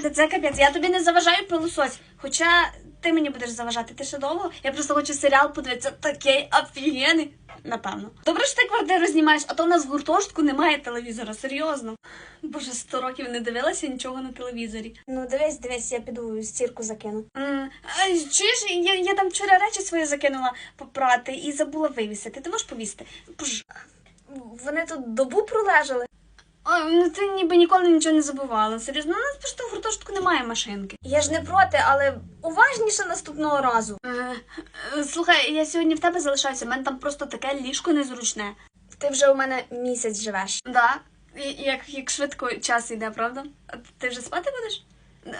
Це, капець, я тобі не заважаю пилосось. Хоча ти мені будеш заважати, ти ще довго. Я просто хочу серіал подивитися. Такий офігенний. Напевно. Добре, що ти квартиру знімаєш, а то у нас в гуртожитку немає телевізора, серйозно. Боже, сто років не дивилася нічого на телевізорі. Ну, дивись, дивись, я піду стірку закину. А, Чуєш, я, я там вчора речі свої закинула попрати і забула вивісити. Ти можеш повісити? Боже. Вони тут добу пролежали. А, ну ти ніби ніколи нічого не забувала. Серйозно, у нас просто в гуртожитку немає машинки. Я ж не проти, але уважніше наступного разу. Е, е, Слухай, я сьогодні в тебе залишаюся, в мене там просто таке ліжко незручне. Ти вже у мене місяць живеш. Да? І- Як, як швидко час йде, правда? А ти вже спати будеш?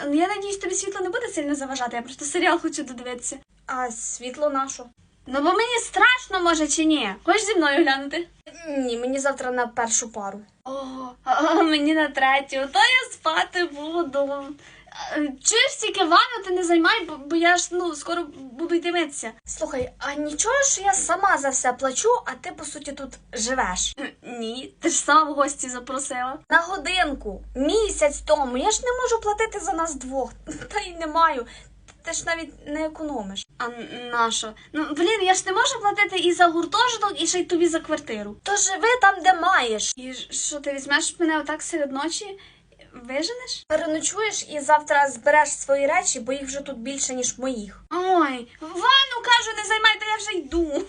Ну, Я надіюсь, тобі світло не буде сильно заважати, я просто серіал хочу додивитися. А світло нашу? Ну бо мені страшно, може, чи ні? Хочеш зі мною глянути? Ні, мені завтра на першу пару. О, а мені на третю, то я спати буду. А, Чуєш тільки ванну ти не займай, бо, я ж ну скоро буду йти митися. Слухай, а нічого ж я сама за все плачу, а ти по суті тут живеш. Е, Ні, ти ж сама в гості запросила. На годинку, місяць тому. Я ж не можу платити за нас двох. Та й не маю. Ти ж навіть не економиш. А на що? Ну блін, я ж не можу платити і за гуртожиток, і ще й тобі за квартиру. То живи там, де маєш. І що ти візьмеш мене отак серед ночі? Виженеш? Переночуєш і завтра збереш свої речі, бо їх вже тут більше, ніж моїх. Ой, ванну кажу, не займай, то я вже йду.